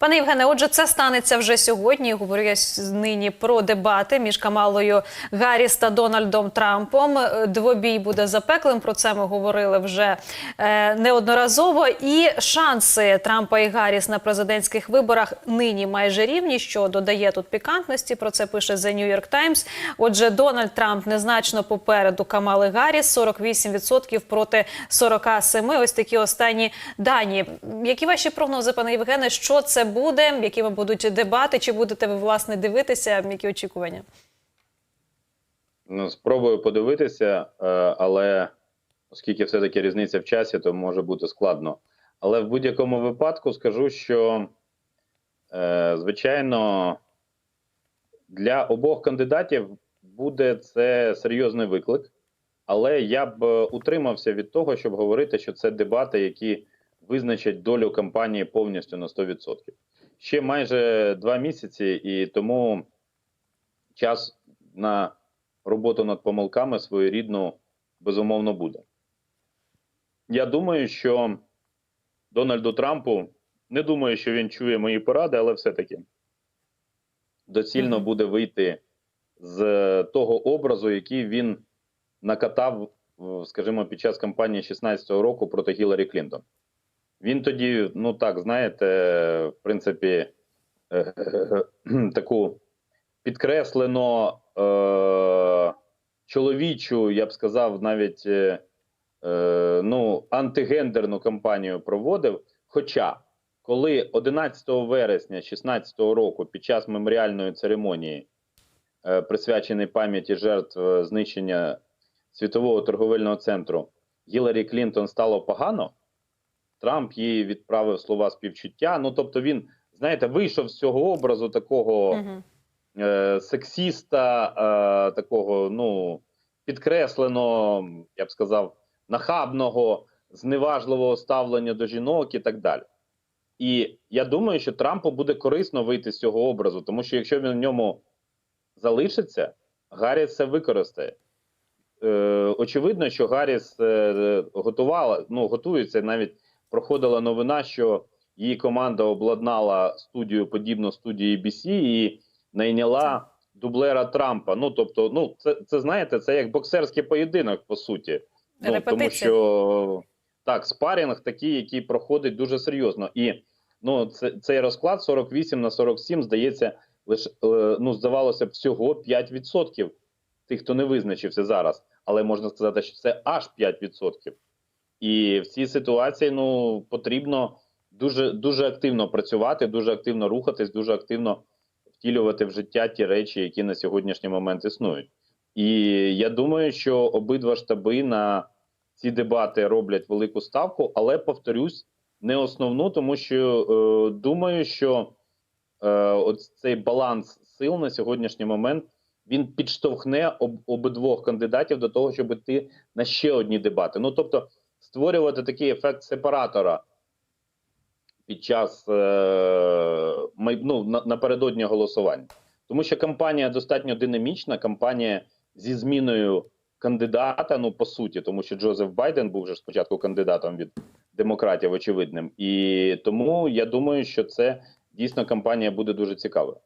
Пане Євгене, отже, це станеться вже сьогодні. Говорю я нині про дебати між Камалою Гарріс та Дональдом Трампом. Е, Двобій буде запеклим. Про це ми говорили вже е, неодноразово. І шанси Трампа і Гарріс на президентських виборах нині майже рівні, що додає тут пікантності. Про це пише The New York Times. Отже, Дональд Трамп незначно попереду Камали Гарріс 48% проти 47%. Ось такі останні дані. Які ваші прогнози, пане Євгене? Що це буде? Якими будуть дебати? Чи будете ви власне дивитися? Які очікування? Ну, спробую подивитися, е, але оскільки все-таки різниця в часі, то може бути складно. Але в будь-якому випадку скажу, що, е, звичайно, для обох кандидатів буде це серйозний виклик. Але я б е, утримався від того, щоб говорити, що це дебати, які визначать долю кампанії повністю на 100%. Ще майже два місяці, і тому час на роботу над помилками своєрідну безумовно буде. Я думаю, що Дональду Трампу не думаю, що він чує мої поради, але все-таки доцільно буде вийти з того образу, який він накатав, скажімо, під час кампанії 16-го року проти Гіларі Клінтон. Він тоді, ну так, знаєте, в принципі, е, таку підкреслено е, чоловічу, я б сказав, навіть е, е, ну, антигендерну кампанію проводив. Хоча, коли 11 вересня 2016 року, під час меморіальної церемонії, е, присвяченої пам'яті жертв е, знищення світового торговельного центру, Гіларі Клінтон стало погано, Трамп їй відправив слова співчуття. Ну тобто, він, знаєте, вийшов з цього образу такого е, сексіста, е, такого, ну, підкреслено, я б сказав, нахабного, зневажливого ставлення до жінок і так далі. І я думаю, що Трампу буде корисно вийти з цього образу, тому що якщо він в ньому залишиться, Гарріс це використає. Е, очевидно, що Гарріс е, готувала, ну, готується, навіть проходила новина, що її команда обладнала студію, подібну студії ABC, і найняла дублера Трампа. Ну тобто, ну це, це знаєте, це як боксерський поєдинок, по суті. Ну, тому що так, спарінг такий, який проходить дуже серйозно. І ну, це, цей розклад 48 на 47, здається, лише ну, здавалося б, всього 5% тих, хто не визначився зараз. Але можна сказати, що це аж 5%. І в цій ситуації ну, потрібно дуже, дуже активно працювати, дуже активно рухатись, дуже активно втілювати в життя ті речі, які на сьогоднішній момент існують. І я думаю, що обидва штаби на ці дебати роблять велику ставку, але повторюсь, не основну, тому що е, думаю, що е, от цей баланс сил на сьогоднішній момент він підштовхне об, обидвох кандидатів до того, щоб йти на ще одні дебати. Ну тобто створювати такий ефект сепаратора під час е, ну, на, напередодні голосування. Тому що кампанія достатньо динамічна, кампанія зі зміною кандидата, ну по суті, тому що Джозеф Байден був вже спочатку кандидатом від демократів, очевидним. І тому я думаю, що це дійсно кампанія буде дуже цікавою.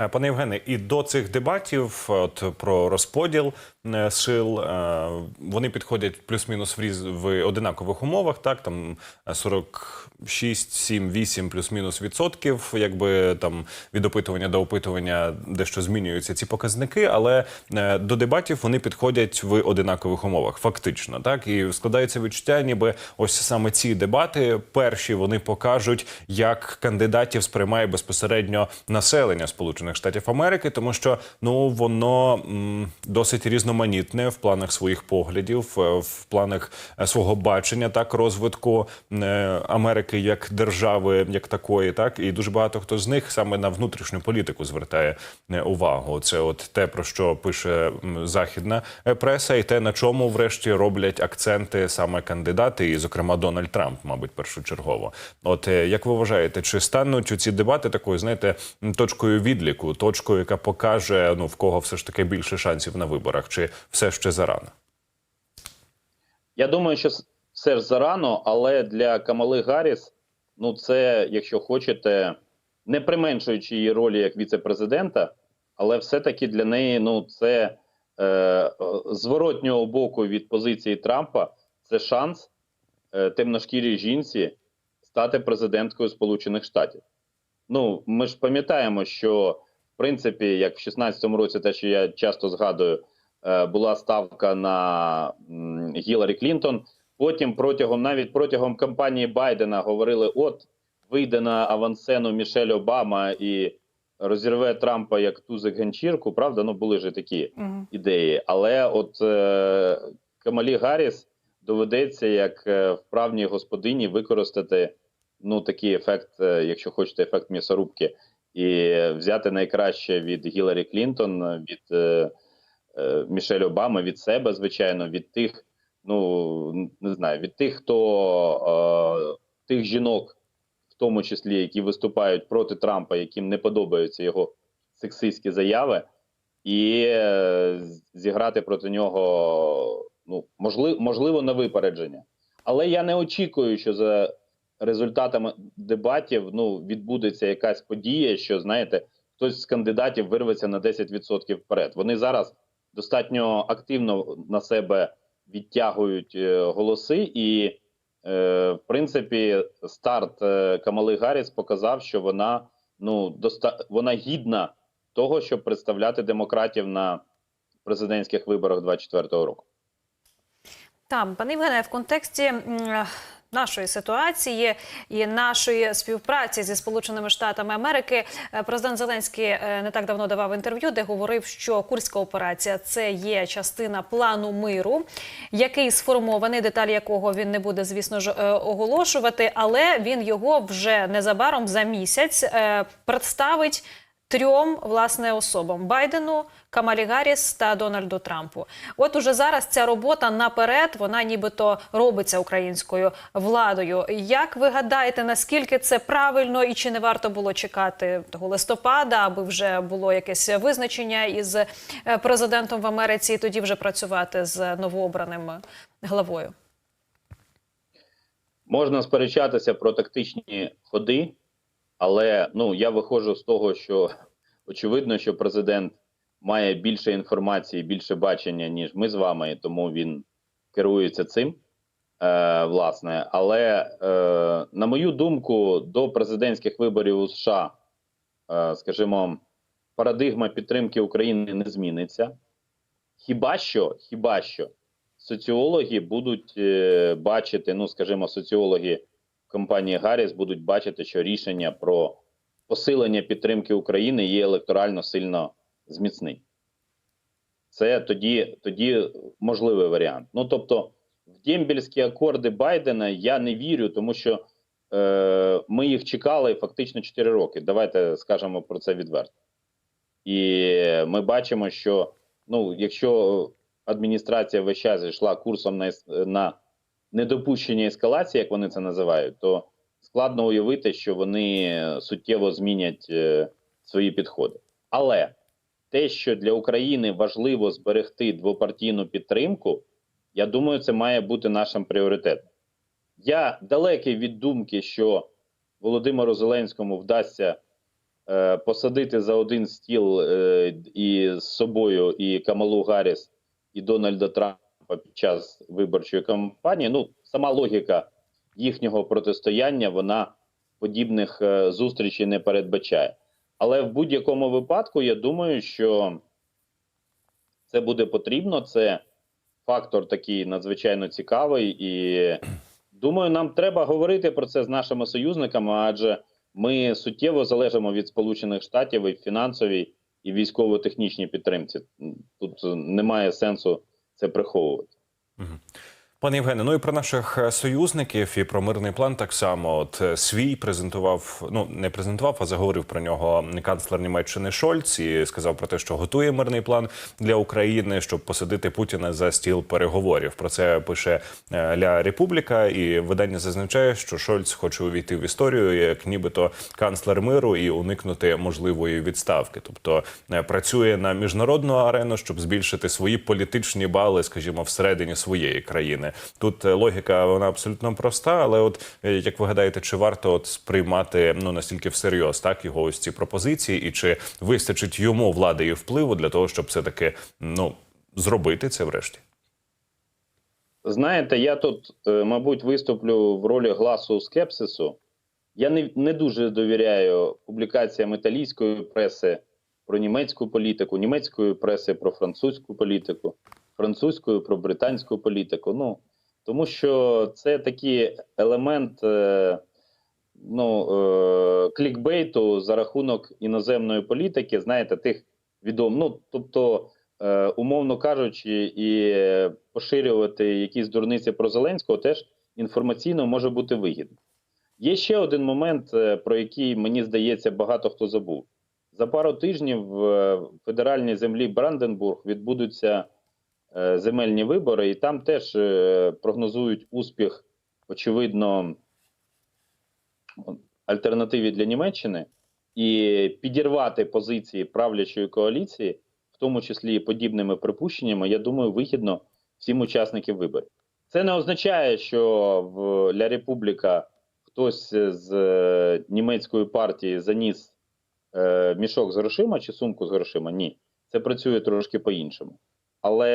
Е, Пане Євгене, і до цих дебатів, от про розподіл е, сил, е, вони підходять плюс-мінус в різ в одинакових умовах. Так там е, 46, 7, 8 плюс-мінус відсотків. Якби там від опитування до опитування дещо змінюються ці показники, але е, до дебатів вони підходять в одинакових умовах, фактично. Так і складається відчуття, ніби ось саме ці дебати перші вони покажуть, як кандидатів сприймає безпосередньо населення Сполучених Штатів Америки, тому що ну воно м, досить різноманітне в планах своїх поглядів, е, в планах е, свого бачення так розвитку е, Америки як держави, як такої, так і дуже багато хто з них саме на внутрішню політику звертає увагу. Це от те про що пише західна преса, і те на чому врешті роблять акценти саме кандидати, і зокрема Дональд Трамп, мабуть, першочергово. От як ви вважаєте, чи стануть ці дебати такою, знаєте, м, точкою відліку, точкою, яка покаже ну в кого все ж таки більше шансів на виборах, чи все ще зарано? Я думаю, що все ж зарано, але для Камали Гарріс ну це, якщо хочете, не применшуючи її ролі як віце-президента, але все-таки для неї ну це е, зворотнього боку від позиції Трампа це шанс е, темношкірій жінці стати президенткою Сполучених Штатів. Ну, ми ж пам'ятаємо, що в принципі, як в 16-му році, те, що я часто згадую, е, була ставка на Гіларі Клінтон. Потім протягом навіть протягом кампанії Байдена говорили: от вийде на авансцену Мішель Обама і розірве Трампа як тузик ганчірку. Правда, ну були ж такі Мгм. ідеї. Але от е, Камалі Гарріс доведеться як е, вправній господині використати ну такий ефект, е, якщо хочете, ефект м'ясорубки, і взяти найкраще від Гіларі Клінтон, від е, е, Мішель Обами, від себе, звичайно, від тих, ну не знаю, від тих, хто е, тих жінок, в тому числі, які виступають проти Трампа, яким не подобаються його сексистські заяви, і е, зіграти проти нього ну можливо, можливо на випередження. Але я не очікую, що за результатами дебатів ну відбудеться якась подія, що знаєте, хтось з кандидатів вирветься на 10% вперед. Вони зараз достатньо активно на себе відтягують е, голоси, і е, в принципі старт е, Камали Гарріс показав, що вона ну доста вона гідна того, щоб представляти демократів на президентських виборах 24-го року. Там, пане Євгене, в контексті нашої ситуації і нашої співпраці зі Сполученими Штатами Америки, е, президент Зеленський е, не так давно давав інтерв'ю, де говорив, що курська операція це є частина плану миру, який сформований, деталі якого він не буде, звісно ж, е, оголошувати, але він його вже незабаром за місяць представить. Трьом власне особам Байдену, Камалі Гарріс та Дональду Трампу. От уже зараз ця робота наперед, вона нібито робиться українською владою. Як ви гадаєте, наскільки це правильно і чи не варто було чекати того листопада, аби вже було якесь визначення із е, президентом в Америці, і тоді вже працювати з новообраним главою? Можна сперечатися про тактичні ходи, але ну я виходжу з того, що очевидно, що президент має більше інформації, більше бачення, ніж ми з вами, і тому він керується цим. Е, власне, але е, на мою думку, до президентських виборів у США, е, скажімо, парадигма підтримки України не зміниться. Хіба що, хіба що соціологи будуть е, бачити, ну скажімо, соціологи компанії Гарріс будуть бачити, що рішення про посилення підтримки України є електорально сильно зміцним. Це тоді, тоді можливий варіант. Ну тобто, в дембельські акорди Байдена я не вірю, тому що е, ми їх чекали фактично 4 роки. Давайте скажемо про це відверто. І ми бачимо, що ну, якщо адміністрація весь час йшла курсом на, на недопущення ескалації, як вони це називають, то складно уявити, що вони суттєво змінять е, свої підходи. Але те, що для України важливо зберегти двопартійну підтримку, я думаю, це має бути нашим пріоритетом. Я далекий від думки, що Володимиру Зеленському вдасться е, посадити за один стіл е, і з собою і Камалу Гарріс, і Дональда Трампа під час виборчої кампанії. Ну, сама логіка їхнього протистояння вона подібних е, зустрічей не передбачає. Але в будь-якому випадку я думаю, що це буде потрібно. Це фактор такий надзвичайно цікавий, і думаю, нам треба говорити про це з нашими союзниками, адже ми суттєво залежимо від Сполучених Штатів і в фінансовій і військово-технічній підтримці. Тут немає сенсу це приховувати. Пане Євгене, ну і про наших е, союзників і про мирний план так само. От е, свій презентував, ну не презентував, а заговорив про нього канцлер Німеччини Шольц і сказав про те, що готує мирний план для України, щоб посадити Путіна за стіл переговорів. Про це пише е, Ля Републіка, і видання зазначає, що Шольц хоче увійти в історію як нібито канцлер миру і уникнути можливої відставки. Тобто працює на міжнародну арену, щоб збільшити свої політичні бали, скажімо, всередині своєї країни. Тут е, логіка вона абсолютно проста, але от е, як ви гадаєте, чи варто от сприймати ну настільки всерйоз так його ось ці пропозиції, і чи вистачить йому влади і впливу для того, щоб все таки ну зробити це врешті? Знаєте, я тут, е, мабуть, виступлю в ролі гласу скепсису. Я не, не дуже довіряю публікаціям італійської преси про німецьку політику, німецької преси про французьку політику, французької про британську політику. Ну тому що це такий елемент е, ну, е, клікбейту за рахунок іноземної політики, знаєте, тих відомих. Ну, тобто, е, умовно кажучи, і поширювати якісь дурниці про Зеленського теж інформаційно може бути вигідно. Є ще один момент, про який мені здається багато хто забув. За пару тижнів в федеральній землі Бранденбург відбудуться земельні вибори, і там теж е, прогнозують успіх, очевидно, альтернативі для Німеччини і підірвати позиції правлячої коаліції, в тому числі подібними припущеннями, я думаю, вигідно всім учасникам виборів. Це не означає, що в Ля Републіка хтось з е, німецької партії заніс е, мішок з грошима чи сумку з грошима. Ні, це працює трошки по-іншому. Але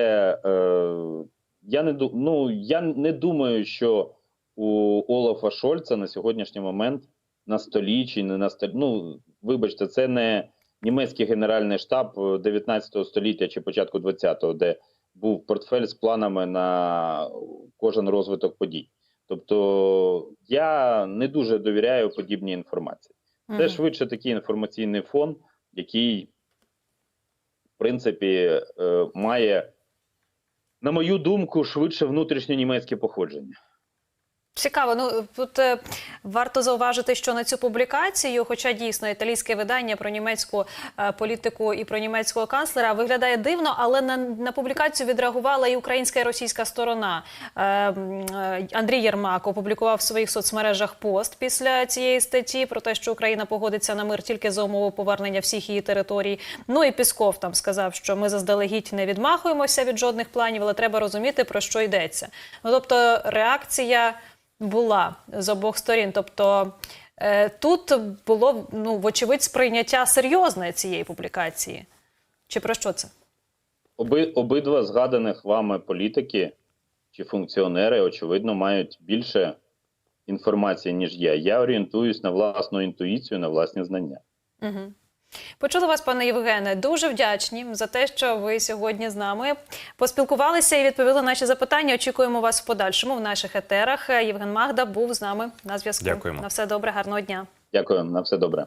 е, я не ну, я не думаю, що у Олафа Шольца на сьогоднішній момент на столі чи не на столі. Ну, вибачте, це не німецький генеральний штаб 19 століття чи початку 20-го, де був портфель з планами на кожен розвиток подій. Тобто я не дуже довіряю подібній інформації. Це швидше такий інформаційний фон, який, принципі, е, має, на мою думку, швидше внутрішньонімецьке походження. Цікаво. Ну тут е, варто зауважити, що на цю публікацію, хоча дійсно італійське видання про німецьку е, політику і про німецького канцлера виглядає дивно, але на, на публікацію відреагувала і українська і російська сторона. Е, е, Андрій Єрмак опублікував в своїх соцмережах пост після цієї статті про те, що Україна погодиться на мир тільки за умови повернення всіх її територій. Ну і Пісков там сказав, що ми заздалегідь не відмахуємося від жодних планів, але треба розуміти про що йдеться. Ну тобто реакція була з обох сторін. Тобто е, тут було ну, вочевидь сприйняття серйозне цієї публікації. Чи про що це? Оби, обидва згаданих вами політики чи функціонери, очевидно, мають більше інформації, ніж я. Я орієнтуюсь на власну інтуїцію, на власні знання. Угу. Почули вас, пане Євгене. Дуже вдячні за те, що ви сьогодні з нами поспілкувалися і відповіли на наші запитання. Очікуємо вас в подальшому в наших етерах. Євген Магда був з нами на зв'язку. Дякуємо. На все добре, гарного дня. Дякую, на все добре.